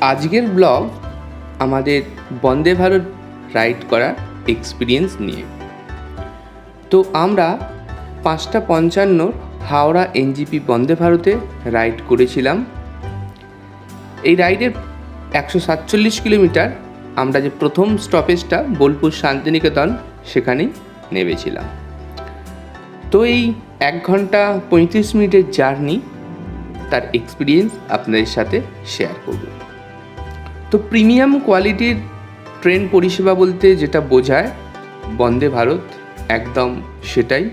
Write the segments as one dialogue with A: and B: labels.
A: আজকের ব্লগ আমাদের বন্দে ভারত রাইড করার এক্সপিরিয়েন্স নিয়ে। তো আমরা পাঁচটা পঞ্চান্ন হাওড়া এনজিপি বন্দে ভারতে রাইড করেছিলাম। এই রাইডের একশো সাতচল্লিশ কিলোমিটার আমরা যে প্রথম স্টপেজটা বোলপুর শান্তিনিকেতন সেখানেই নেমেছিলাম। তো এই এক ঘণ্টা পঁয়ত্রিশ মিনিটের জার্নি তার এক্সপিরিয়েন্স আপনাদের সাথে শেয়ার করব। তো প্রিমিয়াম কোয়ালিটির ট্রেন পরিষেবা বলতে যেটা বোঝায়, বন্দে ভারত, একদম সেটাই।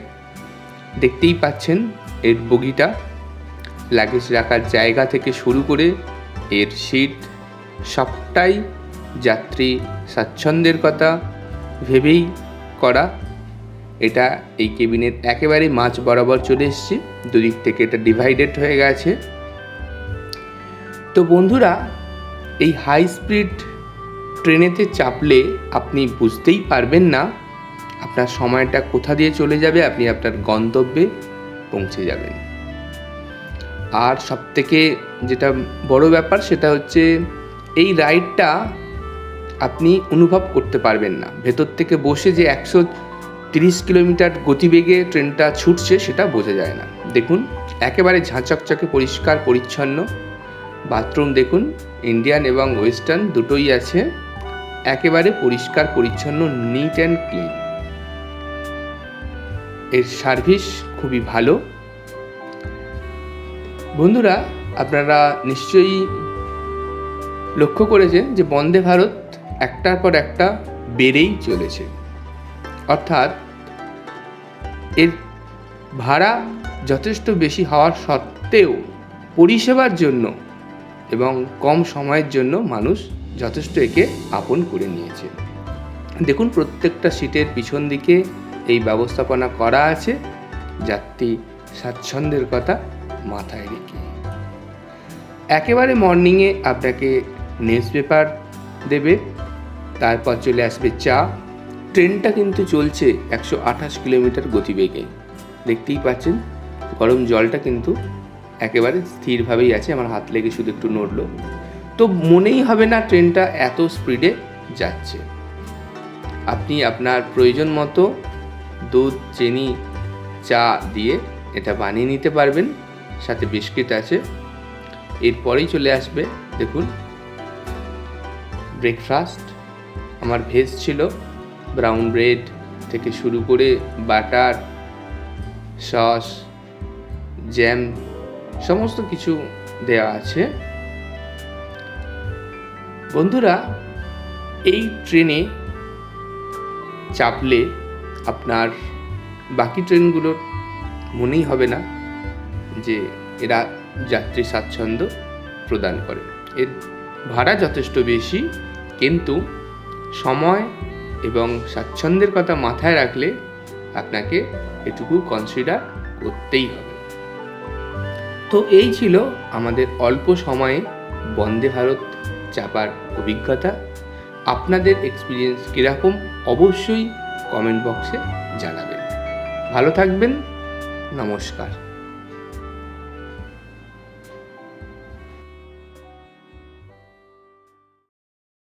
A: দেখতেই পাচ্ছেন এর বগিটা। লাগেজ রাখার জায়গা থেকে শুরু করে এর সিট সবটাই যাত্রী স্বাচ্ছন্দ্যের কথা ভেবেই করা। এটা এই কেবিনের একেবারে মাঝ বরাবর চলে এসছে। দুদিক থেকে এটা ডিভাইডেড হয়ে গেছে। তো বন্ধুরা এই হাই স্পিড ট্রেনেতে চাপলে আপনি বুঝতেই পারবেন না আপনার সময়টা কোথা দিয়ে চলে যাবে, আপনি আপনার গন্তব্যে পৌঁছে যাবেন। আর সবথেকে যেটা বড় ব্যাপার সেটা হচ্ছে এই রাইডটা আপনি অনুভব করতে পারবেন না। ভেতর থেকে বসে যে একশো তিরিশ কিলোমিটার গতিবেগে ট্রেনটা ছুটছে সেটা বোঝা যায় না। দেখুন, একেবারে ঝাঁচকচকে পরিষ্কার, পরিচ্ছন্ন বাথরুম দেখুন, ইন্ডিয়ান এবং ওয়েস্টার্ন দুটোই আছে। একেবারে পরিষ্কার, পরিচ্ছন্ন নিট অ্যান্ড ক্লিন এর সার্ভিস খুবই ভালো। বন্ধুরা, আপনারা নিশ্চয়ই লক্ষ্য করেছেন যে বন্দে ভারত একটার পর একটা বেড়েই চলেছে। অর্থাৎ এর ভাড়া যথেষ্ট বেশি হওয়ার সত্ত্বেও পরিষেবার জন্য এবং কম সময়ের জন্য মানুষ যথেষ্ট একে আপন করে নিয়েছে। দেখুন, প্রত্যেকটা সিটের পিছন দিকে এই ব্যবস্থাপনা করা আছে, যাত্রী স্বাচ্ছন্দ্যের কথা মাথায় রেখে। একেবারে মর্নিংয়ে আপনাকে নিউজ পেপার দেবে, তারপর চলে আসবে চা। ট্রেনটা কিন্তু চলছে একশো আঠাশ কিলোমিটার গতিবেগে। দেখতেই পাচ্ছেন, গরম জলটা কিন্তু একেবারে স্থিরভাবেই আছে, আমার হাত লেগে শুধু একটু নড়লো। তো মনেই হবে না ট্রেনটা এত স্পিডে যাচ্ছে। আপনি আপনার প্রয়োজন মতো দুধ, চিনি, চা দিয়ে এটা বানিয়ে নিতে পারবেন, সাথে বিস্কিট আছে। এরপরেই চলে আসবে, দেখুন ব্রেকফাস্ট আমার ভেজ ছিল ব্রাউন ব্রেড থেকে শুরু করে বাটার সস জ্যাম সমস্ত কিছু দেওয়া আছে। বন্ধুরা, এই ট্রেনে চাপলে আপনার বাকি ট্রেনগুলোর মনেই হবে না যে এরা যাত্রী স্বাচ্ছন্দ্য প্রদান করে। এর ভাড়া যথেষ্ট বেশি, কিন্তু সময় এবং স্বাচ্ছন্দ্যের কথা মাথায় রাখলে আপনাকে এটুকু কনসিডার করতেই হবে। তো এই ছিল আমাদের অল্প সময়ে বন্দে ভারত চাপার অভিজ্ঞতা। আপনাদের এক্সপিরিয়েন্স কীরকম অবশ্যই কমেন্ট বক্সে জানাবেন। ভালো থাকবেন, নমস্কার।